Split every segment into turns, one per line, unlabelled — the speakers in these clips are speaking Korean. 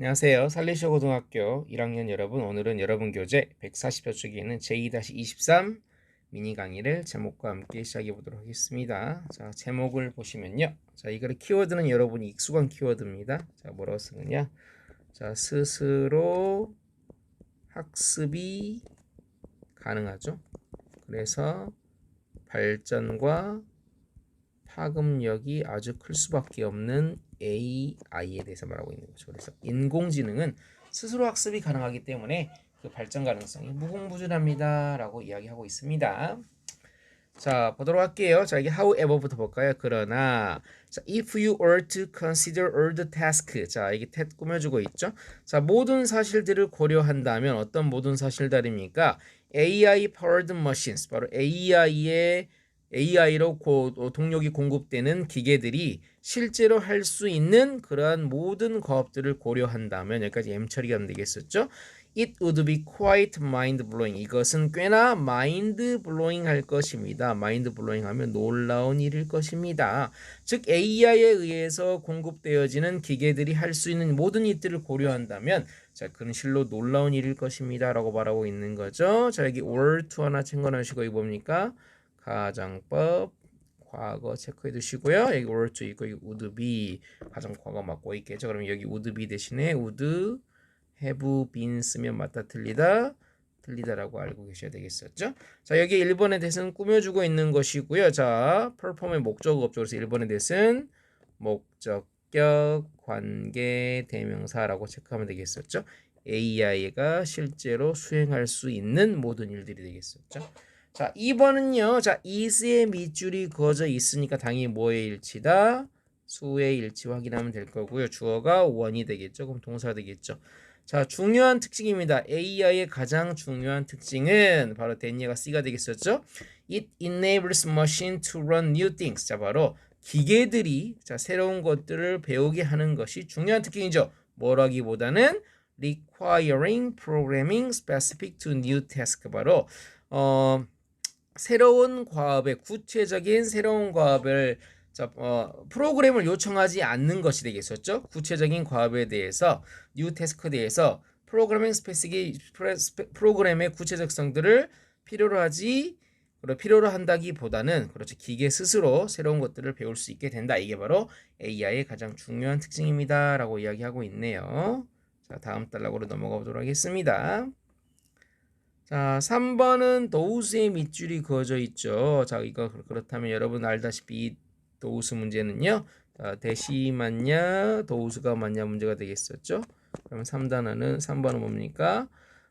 안녕하세요. 살리셔 고등학교 1학년 여러분. 오늘은 여러분 교재 140여 쪽에 있는 제2-23 미니 강의를 제목과 함께 시작해 보도록 하겠습니다. 자, 제목을 보시면요. 자, 이거를 키워드는 여러분이 익숙한 키워드입니다. 자, 뭐라고 쓰느냐? 자, 스스로 학습이 가능하죠. 그래서 발전과 파급력이 아주 클 수밖에 없는 AI에 대해서 말하고 있는 거죠. 그래서 인공지능은 스스로 학습이 가능하기 때문에 그 발전 가능성이 무궁무진합니다라고 이야기하고 있습니다. 자 보도록 할게요. 자 이게 however부터 볼까요? 그러나 자, if you were to consider all the task 자 이게 태 꾸며주고 있죠. 자 모든 사실들을 고려한다면 어떤 모든 사실들입니까? AI powered machines 바로 AI의 AI로 고, 동력이 공급되는 기계들이 실제로 할 수 있는 그러한 모든 과업들을 고려한다면 여기까지 M 처리가 되겠었죠. It would be quite mind blowing. 이것은 꽤나 mind blowing 할 것입니다. mind blowing 하면 놀라운 일일 것입니다. 즉 AI에 의해서 공급되어지는 기계들이 할 수 있는 모든 일들을 고려한다면 자, 그는 실로 놀라운 일일 것입니다라고 말하고 있는 거죠. 자, 여기 were to 하나 챙겨 놓으시고 이 뭡니까? 가정법 과거 체크해 두시고요. 여기 to 있고 여기 would be 가정 과거 맞고 있겠죠. 그러면 여기 would be 대신에 would have been 쓰면 맞다 틀리다 틀리다라고 알고 계셔야 되겠었죠. 자 여기 1번의 대신 꾸며주고 있는 것이고요. 자 perform의 목적 없죠. 그래서 1번의 대신 목적격 관계 대명사라고 체크하면 되겠었죠. AI가 실제로 수행할 수 있는 모든 일들이 되겠었죠. 자, 2번은요. 자, is의 밑줄이 그어져 있으니까 당연히 뭐의 일치다? 수의 일치 확인하면 될 거고요. 주어가 원이 되겠죠. 그럼 동사 되겠죠. 자, 중요한 특징입니다. AI의 가장 중요한 특징은 바로 데니가 C가 되겠었죠. It enables machine to run new things. 자, 바로 기계들이 자, 새로운 것들을 배우게 하는 것이 중요한 특징이죠. 뭐라기보다는 requiring programming specific to new task. 바로 어 새로운 과업의 구체적인 새로운 과업을 자, 어, 프로그램을 요청하지 않는 것이 되겠었죠. 구체적인 과업에 대해서 뉴 태스크에 대해서 프로그래밍 스페시기 프로그램의 구체적성들을 필요로 하지 필요로 한다기보다는 그렇죠 기계 스스로 새로운 것들을 배울 수 있게 된다. 이게 바로 AI의 가장 중요한 특징입니다라고 이야기하고 있네요. 자, 다음 단락으로 넘어가 보도록 하겠습니다. 자, 3번은 도우스의 밑줄이 그어져 있죠. 자, 이거 그렇다면 여러분 알다시피 이 도우스 문제는요. 자, 대시 맞냐, 도우스가 맞냐 문제가 되겠었죠. 그러면 3단어는 3번은 뭡니까?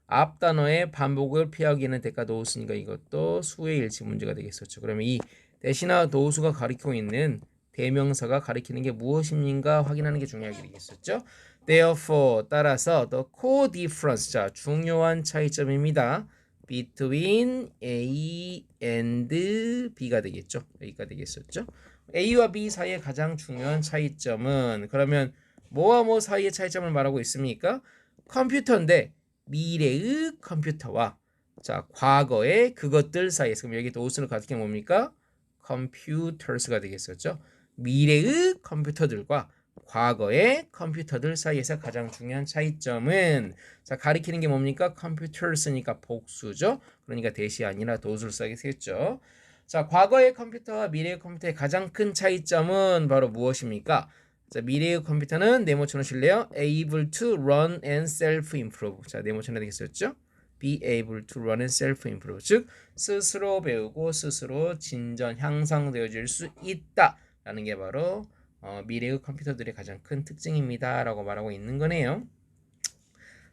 앞 단어의 반복을 피하기에는 대가 도우스니까 이것도 수의 일치 문제가 되겠었죠. 그러면 이 대시나 도우스가 가리키고 있는 대명사가 가리키는 게 무엇입니까? 확인하는 게 중요하게 되겠었죠. Therefore 따라서 the core difference 자 중요한 차이점입니다. between A and B가 되겠죠. A가 되겠었죠. A와 B 사이의 가장 중요한 차이점은 그러면 뭐와 뭐 사이의 차이점을 말하고 있습니까? 컴퓨터인데 미래의 컴퓨터와 자 과거의 그것들 사이에서 그럼 여기 도스를 가득히 뭡니까? 컴퓨터스가 되겠었죠. 미래의 컴퓨터들과 과거의 컴퓨터들 사이에서 가장 중요한 차이점은 자 가리키는 게 뭡니까? 컴퓨터스니까 복수죠. 그러니까 대시 아니라 도수를 써야겠죠. 자 과거의 컴퓨터와 미래의 컴퓨터의 가장 큰 차이점은 바로 무엇입니까? 자 미래의 컴퓨터는 네모처럼 실래요? able to run and self improve. 자 네모처럼 되겠었죠? be able to run and self improve. 즉 스스로 배우고 스스로 진전 향상되어질 수 있다라는 게 바로 어, 미래의 컴퓨터들의 가장 큰 특징입니다. 라고 말하고 있는 거네요.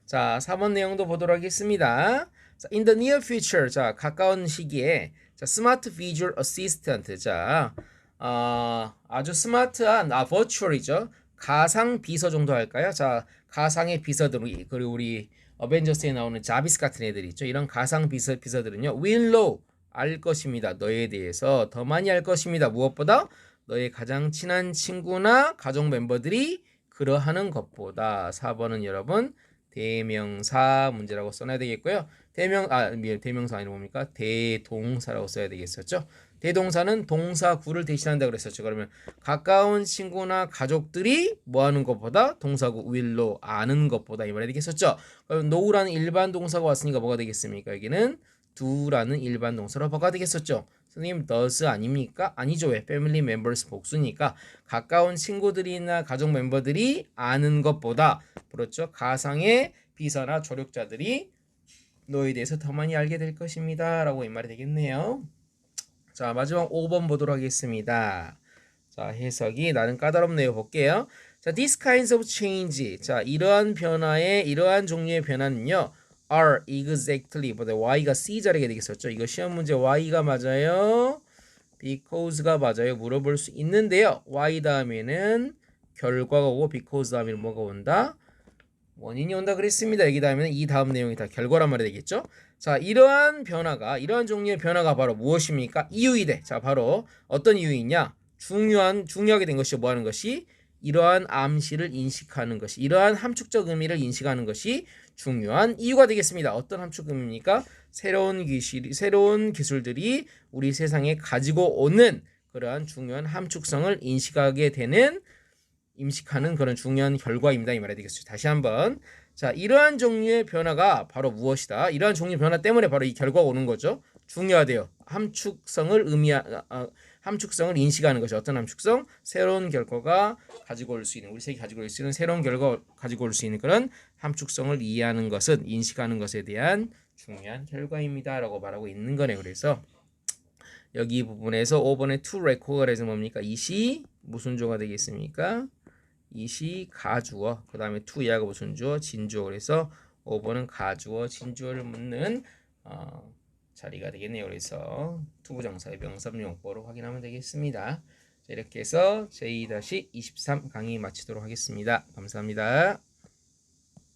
자, 4번 내용도 보도록 하겠습니다. 자, in the near future, 자, 가까운 시기에 자, 스마트 비주얼 어시스턴트, 자, 어, 아주 스마트한, 아, 버추얼이죠. 가상 비서 정도 할까요? 자, 가상의 비서들, 그리고 우리 어벤져스에 나오는 자비스 같은 애들 있죠. 이런 가상 비서, 비서들은요, will know, 알 것입니다. 너에 대해서 더 많이 알 것입니다. 무엇보다 너의 가장 친한 친구나 가족 멤버들이 그러하는 것보다 4번은 여러분 대명사 문제라고 써놔야 되겠고요. 대명 아 대명사 아니라 뭡니까? 대동사라고 써야 되겠었죠. 대동사는 동사 구를 대신한다 그랬었죠. 그러면 가까운 친구나 가족들이 뭐 하는 것보다 동사구 will로 아는 것보다 이 말이 되겠었죠. 그럼 know라는 일반 동사가 왔으니까 뭐가 되겠습니까? 여기는 do라는 일반 동사로 바꿔야 되겠었죠. 선생님 does 아닙니까? 아니죠. 왜? family members 복수니까 가까운 친구들이나 가족 멤버들이 아는 것보다 그렇죠. 가상의 비서나 조력자들이 너에 대해서 더 많이 알게 될 것입니다. 라고 이 말이 되겠네요. 자, 마지막 5번 보도록 하겠습니다. 자, 해석이 나는 까다롭네요. 볼게요. 자, these kinds of change. 자, 이러한 변화의 이러한 종류의 변화는요. Are exactly 보다 y가 c 자리가 되겠었죠. 이거 시험 문제 y가 맞아요. because가 맞아요. 물어볼 수 있는데요. y 다음에는 결과가 오고 because 다음에는 뭐가 온다? 원인이 온다 그랬습니다. 여기 다음에는 이 다음 내용이 다 결과란 말이 되겠죠. 자, 이러한 변화가 이러한 종류의 변화가 바로 무엇입니까? 이유이대. 자, 바로 어떤 이유이냐? 중요한 중요하게 된 것이 뭐 하는 것이 이러한 암시를 인식하는 것이 이러한 함축적 의미를 인식하는 것이 중요한 이유가 되겠습니다. 어떤 함축 의미입니까? 새로운 기술 새로운 기술들이 우리 세상에 가지고 오는 그러한 중요한 함축성을 인식하게 되는 임식하는 그런 중요한 결과입니다. 이 말이 되겠죠. 다시 한번. 자, 이러한 종류의 변화가 바로 무엇이다? 이러한 종류의 변화 때문에 바로 이 결과가 오는 거죠. 중요하대요. 함축성을 의미하 아, 함축성을 인식하는 것이 어떤 함축성? 새로운 결과가 가지고 올 수 있는 우리 세계 가지고 올 수 있는 새로운 결과 가지고 올 수 있는 그런 함축성을 이해하는 것은 인식하는 것에 대한 중요한 결과입니다라고 말하고 있는 거네요. 그래서 여기 부분에서 5번에 to record가 해서 뭡니까? 이시 무슨 조가 되겠습니까? 이시 가주어 그 다음에 to 이하가 무슨 주어? 진주어 그래서 5번은 가주어 진주어를 묻는 어, 자리가 되겠네요. 그래서 투부정사의 명사용법으로 확인하면 되겠습니다. 자, 이렇게 해서 제2-23 강의 마치도록 하겠습니다. 감사합니다.